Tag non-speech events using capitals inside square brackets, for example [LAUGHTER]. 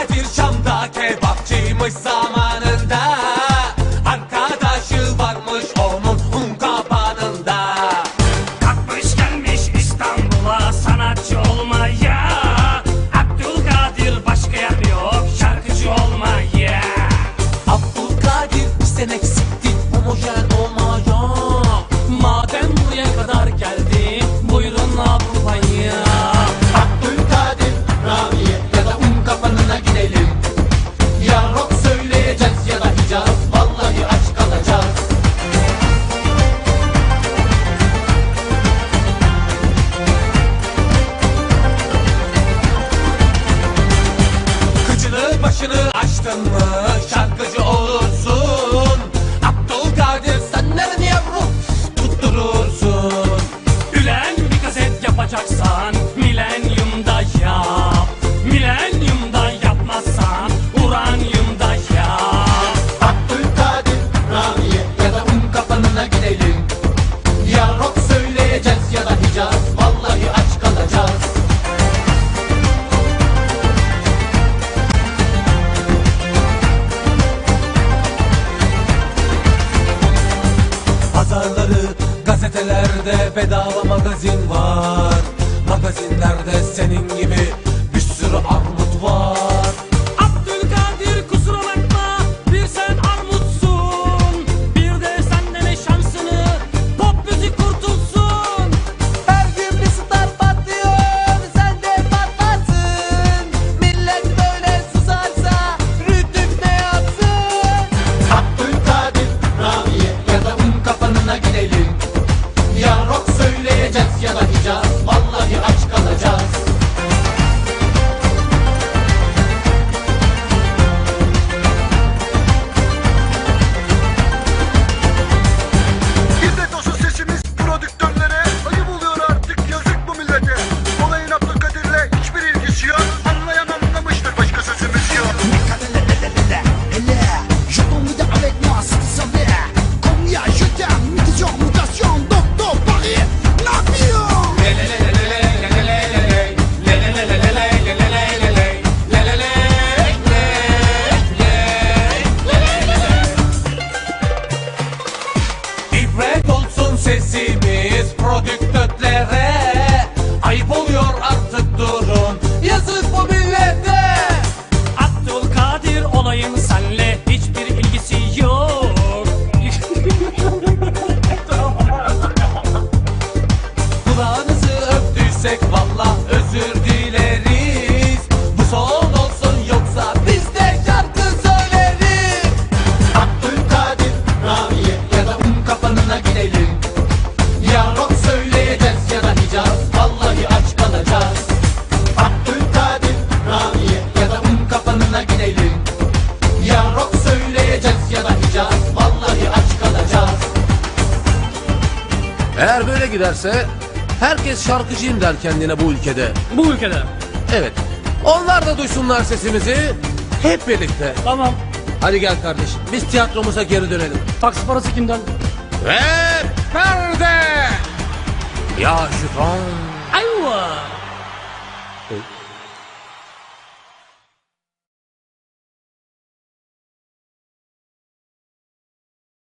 Kadir Çam'da kebapçıymış zaman. başını açtın mı? Şarkıcı oğlu Gazetelerde bedava magazin var. Magazinlerde senin gibi bir sürü armut var. sesimiz prodüktötlere Ayıp oluyor artık durun. Yazık bu millete. Abdülkadir olayım senle Hiçbir ilgisi yok. [LAUGHS] Kulağınızı öptüysek vallahi Eğer böyle giderse herkes şarkıcıyım der kendine bu ülkede. Bu ülkede. Evet. Onlar da duysunlar sesimizi hep birlikte. Tamam. Hadi gel kardeş. Biz tiyatromuza geri dönelim. Taksi parası kimden? Ve perde. Ya şifon. Ayva. Evet.